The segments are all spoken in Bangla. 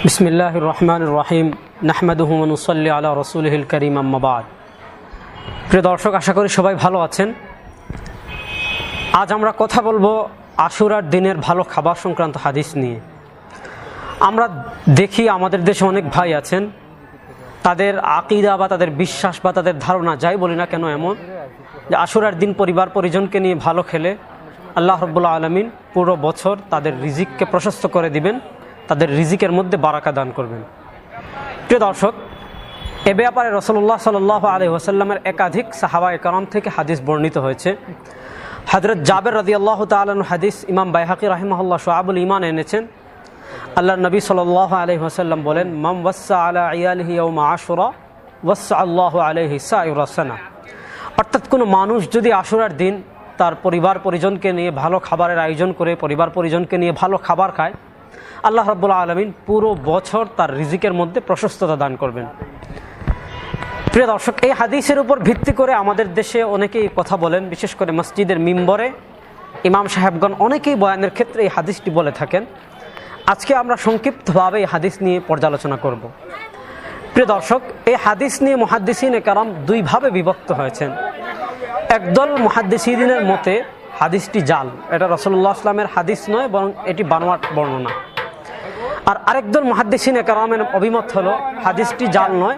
بسم الله الرحمن الرحيم نحمده ونصلي على رسوله الكريم أما بعد প্রিয় দর্শক আশা করি সবাই ভালো আছেন আজ আমরা কথা বলবো আশুরার দিনের ভালো খাবার সংক্রান্ত হাদিস নিয়ে আমরা দেখি আমাদের দেশে অনেক ভাই আছেন তাদের আকিদা বা তাদের বিশ্বাস বা তাদের ধারণা যাই বলি না কেন এমন যে আশুরার দিন পরিবার পরিজনকে নিয়ে ভালো খেলে আল্লাহ রব্বুল্লা আলমিন পুরো বছর তাদের রিজিককে প্রশস্ত করে দিবেন তাদের রিজিকের মধ্যে বারাকা দান করবেন। প্রিয় দর্শক, এ ব্যাপারে রসল্লাহ সাল্লাহ আলহি ওসাল্লামের একাধিক সাহাবা একরাম থেকে হাদিস বর্ণিত হয়েছে। হজরত জাবের রদি আল্লাহ তালন হাদিস ইমাম বাইহাকি রাহিমাহুল্লাহ সোহাবুল ইমান এনেছেন। আল্লাহ নবী সাল্লাহ আলহি ওসাল্লাম বলেন মাম ওয়াসা আলা ইয়ালহি মা আশুরা ওয়াসা আল্লাহ আলহি অর্থাৎ কোনো মানুষ যদি আশুরার দিন তার পরিবার পরিজনকে নিয়ে ভালো খাবারের আয়োজন করে পরিবার পরিজনকে নিয়ে ভালো খাবার খায় আল্লাহ রব্বুল্লা আলমিন পুরো বছর তার রিজিকের মধ্যে প্রশস্ততা দান করবেন। প্রিয় দর্শক, এই হাদিসের উপর ভিত্তি করে আমাদের দেশে অনেকেই কথা বলেন, বিশেষ করে মসজিদের মিম্বরে। ইমাম সাহেবগণ অনেকেই বয়ানের ক্ষেত্রে এই হাদিসটি বলে থাকেন। আজকে আমরা সংক্ষিপ্তভাবে এই হাদিস নিয়ে পর্যালোচনা করব। প্রিয় দর্শক, এই হাদিস নিয়ে মহাদ্দিসিন কারাম দুইভাবে বিভক্ত হয়েছেন। একদল মহাদ্দিসিনের মতে হাদিসটি জাল। এটা রসল্লাহ আসলামের হাদিস নয়, বরং এটি বানোয়াট বর্ণনা। আর আরেকদল মহাদ্দিসিন একরামের অভিমত হলো, হাদিসটি জাল নয়,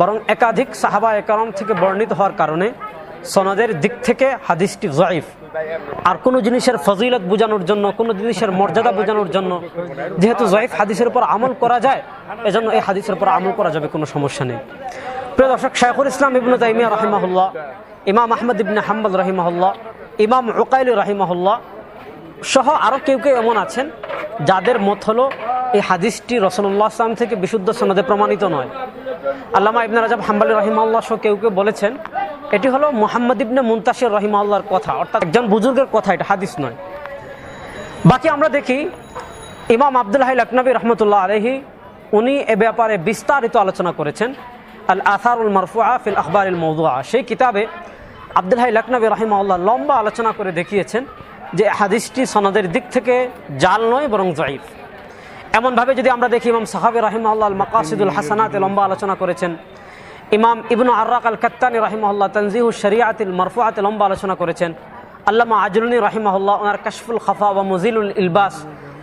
বরং একাধিক সাহাবা একরাম থেকে বর্ণিত হওয়ার কারণে সনদের দিক থেকে হাদিসটি জয়ীফ। আর কোনো জিনিসের ফজিলত বোঝানোর জন্য, কোনো জিনিসের মর্যাদা বোঝানোর জন্য যেহেতু জয়ীফ হাদিসের উপর আমল করা যায়, এজন্য এই হাদিসের উপর আমল করা যাবে, কোনো সমস্যা নেই। প্রিয় দর্শক, শাইখুল ইসলাম ইবনু তাইমিয়া রহিমাহুল্লাহ, ইমাম আহমদ ইবনে হাম্বল রহিমাহুল্লাহ ইমাম ওকাইল রহিমাহুল্লাহ সহ আরও কেউ কেউ এমন আছেন যাদের মত হলো এই হাদিসটি রসল্লাহ আসলাম থেকে বিশুদ্ধ সনদে প্রমাণিত নয়। আল্লামা ইবনে রাজাব হাম্বালি রহিমাল্লাহ সহ কেউ কেউ বলেছেন, এটি হলো মোহাম্মদ ইবনে মুন্তাসির রহিমাল্লাহর কথা, অর্থাৎ একজন বুজুর্গের কথা, এটা হাদিস নয়। বাকি আমরা দেখি, ইমাম আব্দুল হাই লকনবী রহমতুল্লাহ আলহি উনি এ ব্যাপারে বিস্তারিত আলোচনা করেছেন আল আসারুল মারফুয়া ফিল আখবর মৌদুয়া সেই কিতাবে আব্দুল হাই লকনবী রহিমাল্লাহ লম্বা আলোচনা করে দেখিয়েছেন যে হাদিসটি সনদের দিক থেকে জাল নয়, বরং জয়ীফ। এমনভাবে যদি আমরা দেখি ইমাম সাহাবি রাহিমাল্লাহ মকাসিদুল হাসানাতে লম্বা আলোচনা করেছেন, ইমাম ইবনু আর্রাক আল কাত্তানি রাহিমাল্লাহ তনজিহু শরিয়াতিল মরফুয়াতে লম্বা আলোচনা করেছেন, আল্লামা আজরুনি রাহিমাহুল্লাহ ওনার কাশফুল খাফা বা মজিলুল ইলবাস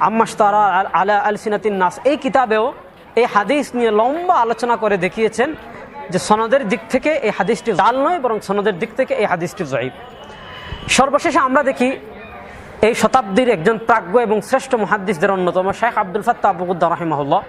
আম্মাস্তারা আলা আল সিনাতিন নাস, এই কিতাবেও এই হাদিস নিয়ে লম্বা আলোচনা করে দেখিয়েছেন যে সনদের দিক থেকে এই হাদিসটি জাল নয়, বরং সনদের দিক থেকে এই হাদিসটি জয়ীব সর্বশেষে আমরা দেখি, এই শতাব্দীর একজন প্রাজ্ঞ এবং শ্রেষ্ঠ মহাদ্দিসদের অন্যতম শেখ আব্দুল ফাত্তা আবুদ্দা রাহিমাহুল্লাহ।